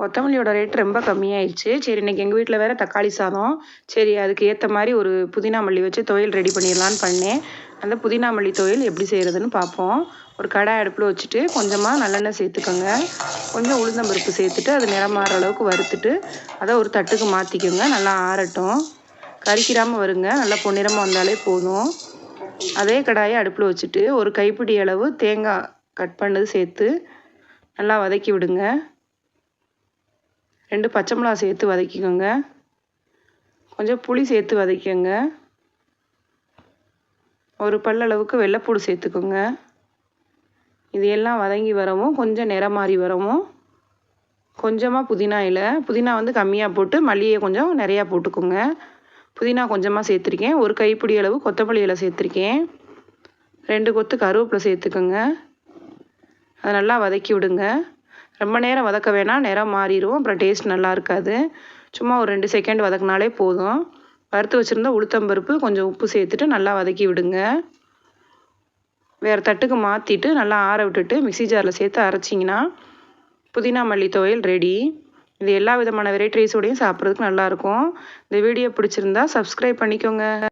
கொத்தமல்லியோட rate ரொம்ப கம்மியாயிடுச்சு. சரி இன்றைக்கி எங்கள் வீட்டில் வேறு தக்காளி சாதம். சரி அதுக்கு ஏற்ற மாதிரி ஒரு புதினா மல்லி வச்சு துவையல் ரெடி பண்ணிடலான்னு பண்ணேன். அந்த புதினா மல்லி துவையல் எப்படி செய்கிறதுன்னு பார்ப்போம். ஒரு கடாய் அடுப்பில் வச்சுட்டு கொஞ்சமாக நல்லெண்ணெய் சேர்த்துக்கோங்க. கொஞ்சம் உளுந்தம்பருப்பு சேர்த்துட்டு அது நிறம் மாறுற அளவுக்கு வறுத்துட்டு அதை ஒரு தட்டுக்கு மாற்றிக்கோங்க நல்லா ஆறட்டும். கறிக்கிறாமல் வருங்க. நல்லா பொன்னிறமாக வந்தாலே போதும். அதே கடாயை அடுப்பில் வச்சுட்டு ஒரு கைப்பிடி அளவு தேங்காய் கட் பண்ணது சேர்த்து நல்லா வதக்கி விடுங்க. ரெண்டு பச்சை மிளகா சேர்த்து வதக்கிக்கோங்க. கொஞ்சம் புளி சேர்த்து வதக்கிக்கோங்க. ஒரு பல்லளவுக்கு வெள்ளைப்பூடு சேர்த்துக்கோங்க. இது எல்லாம் வதங்கி வரவும் கொஞ்சம் நிறம் மாறி வரவும். கொஞ்சமாக புதினா இலை புதினா வந்து கம்மியாக போட்டு மல்லியை கொஞ்சம் நிறையா போட்டுக்கோங்க. புதினா கொஞ்சமாக சேர்த்துருக்கேன். ஒரு கைப்பிடி அளவு கொத்தமல்லி இலை சேர்த்துருக்கேன். ரெண்டு கொத்து கருவேப்பிலை சேர்த்துக்கோங்க. அதை நல்லா வதக்கி விடுங்க. ரொம்ப நேரம் வதக்க வேணாம். நிறம் மாறிடும் அப்புறம் டேஸ்ட் நல்லா இருக்காது. சும்மா ஒரு ரெண்டு செகண்ட் வதக்கினாலே போதும். வறுத்து வச்சுருந்தா உளுத்தம்பருப்பு கொஞ்சம் உப்பு சேர்த்துட்டு நல்லா வதக்கி விடுங்க. வேறு தட்டுக்கு மாற்றிட்டு நல்லா ஆற விட்டுட்டு மிக்சி ஜாரில் சேர்த்து அரைச்சிங்கன்னா புதினா மல்லி துவையல் ரெடி இது எல்லா விதமான வெரைட்டி ரைஸோடையும் சாப்பிட்றதுக்கு நல்லாயிருக்கும் இந்த வீடியோ பிடிச்சிருந்தா சப்ஸ்கிரைப் பண்ணிக்கோங்க.